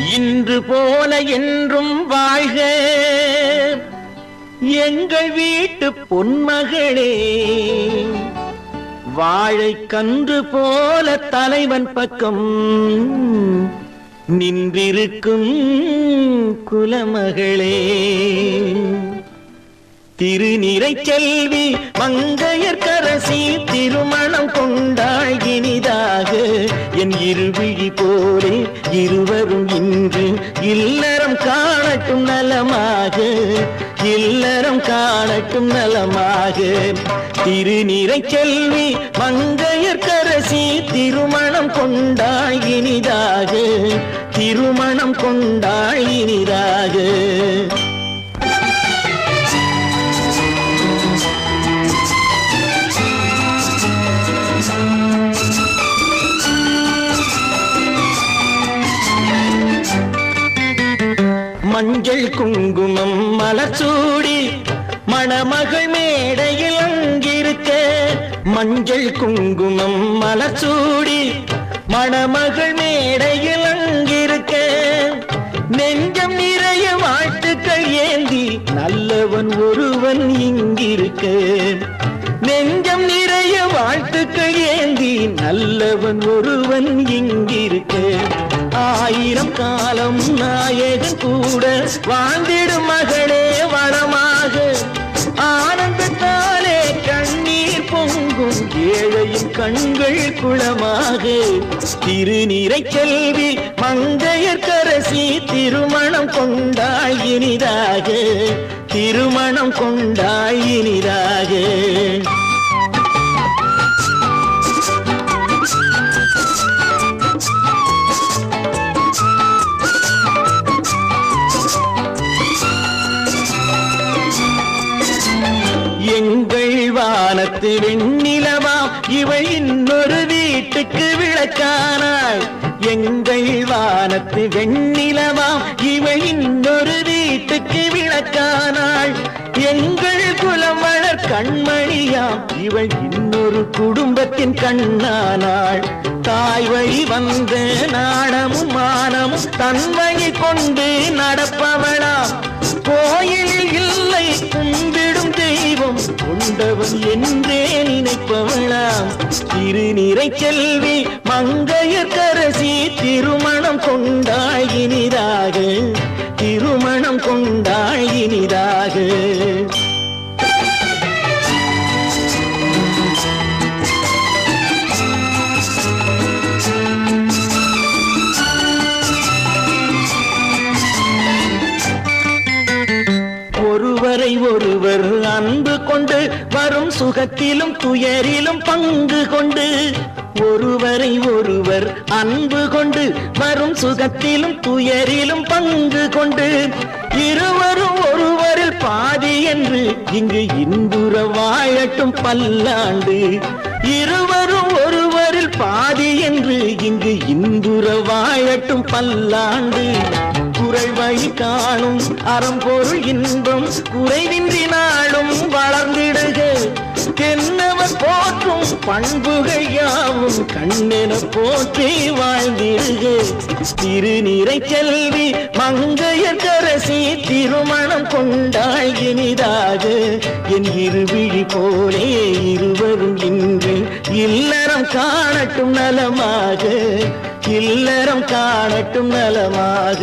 இன்று போல என்றும் வாழ்க. எங்கள் வீட்டு பொன்மகளே வாழை கன்று போல தலைவன் பக்கம் நின்றிருக்கும் குலமகளே. திருநிறை செல்வி மங்கையர்கரசி திருமணம் கொண்டாள் இனிதாக. என் இருவிழி போலே இருவரும் என்று இல்லறம் காணட்டும் நலமாக இல்லறம் காணட்டும் நலமாக. திருநிறை செல்வி மங்கையர்கரசி திருமணம் கொண்டாள் இனிதாக திருமணம் கொண்டாள் இனிதாக. மஞ்சள் குங்குமம் மலச்சூடி மணமகள் மேடையில் அங்கிருக்க. மஞ்சள் குங்குமம் மலச்சூடி மணமகள் மேடையில் அங்கிருக்க. நெஞ்சம் நிறைய வாழ்த்துக்கள் ஏந்தி நல்லவன் ஒருவன் இங்கிருக்க. நெஞ்சம் நிறைய வாழ்த்துக்கள் ஏந்தி நல்லவன் ஒருவன் இங்கிருக்க. ஆயிரம் காலம் நாயகன் கூட வாழ்ந்திடும் மகளே வளமாக ஆனந்தத்தாலே கண்ணீர் பொங்கும் ஏழையின் கண்கள் குளமாக. திருநீரை செல்வி மங்கையர்கரசி திருமணம் கொண்டாய் இனிதாக. திருமணம் கொண்டாய் இனிதாக. வானத்து வெண்ணிலவா? இவை இன்னொரு வீட்டுக்கு விளக்கானாள். எங்கள் வானத்து வெண்ணிலவா? இவை இன்னொரு வீட்டுக்கு விளக்கானாள். எங்கள் குலம் வளர் கண்மணியாம். இவள் இன்னொரு குடும்பத்தின் கண்ணானாள். தாய் வழி வந்து நாணமும் மானமும் தன்மையை கொண்டு நடப்பவன் கொண்டவன் என்றே நினைப்பவளாம். திருநிறை செல்வி மங்கையர்கரசி திருமணம் கொண்டாய் இனிதாக திருமணம் கொண்டாய் இனிதாக கொண்டு வரும் சுகத்திலும் துயரிலும் பங்கு கொண்டு ஒருவரை ஒருவர் அன்பு கொண்டு வரும் சுகத்திலும் துயரிலும் பங்கு கொண்டு இருவரும் ஒருவரில் பாதி என்று இங்கு இன்புற வாழட்டும் பல்லாண்டு. இருவரும் ஒருவரில் பாதி என்று இங்கு இன்புற வாழட்டும் பல்லாண்டு. புகழ் வழி காணும் அறம்பொருள் இன்பம் குறைவின்றி நாளும் வளர்ந்திடுக. தென்னவர் போற்றும் பண்புகள் யாவும் கண்ணென போற்றி வாழ்ந்திடுக. திருநீரை செல்வி மங்கையர்கரசி திருமணம் கொண்டாள் இனிதாக. என் இருவிழி போலே இருவரும் இன்று இல்லறம் காணட்டும் நலமாக. இல்லறம் காணட்டும் நலமாக.